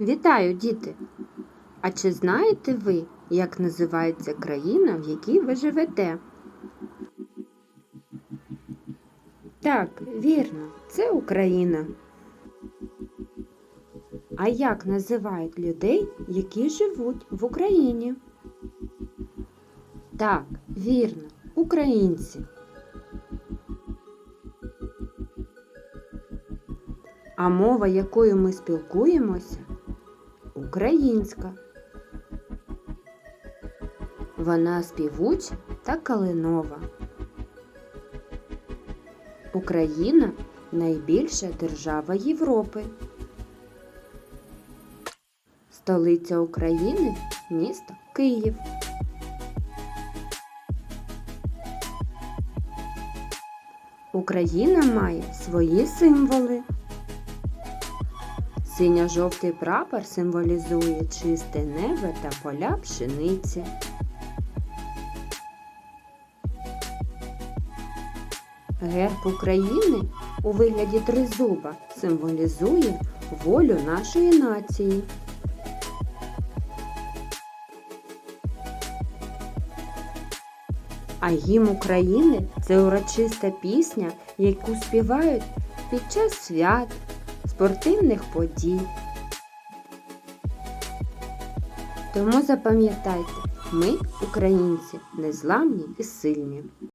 Вітаю, діти! А чи знаєте ви, як називається країна, в якій ви живете? Так, вірно, це Україна. А як називають людей, які живуть в Україні? Так, вірно, українці. А мова, якою ми спілкуємося, українська. Вона співуча та калинова. Україна найбільша держава Європи. Столиця України місто Київ. Україна має свої символи. Синьо-жовтий прапор символізує чисте небо та поля пшениці. Герб України у вигляді тризуба символізує волю нашої нації. А гімн України це урочиста пісня, яку співають під час свят, спортивних подій. Тому запам'ятайте, ми, українці, незламні і сильні.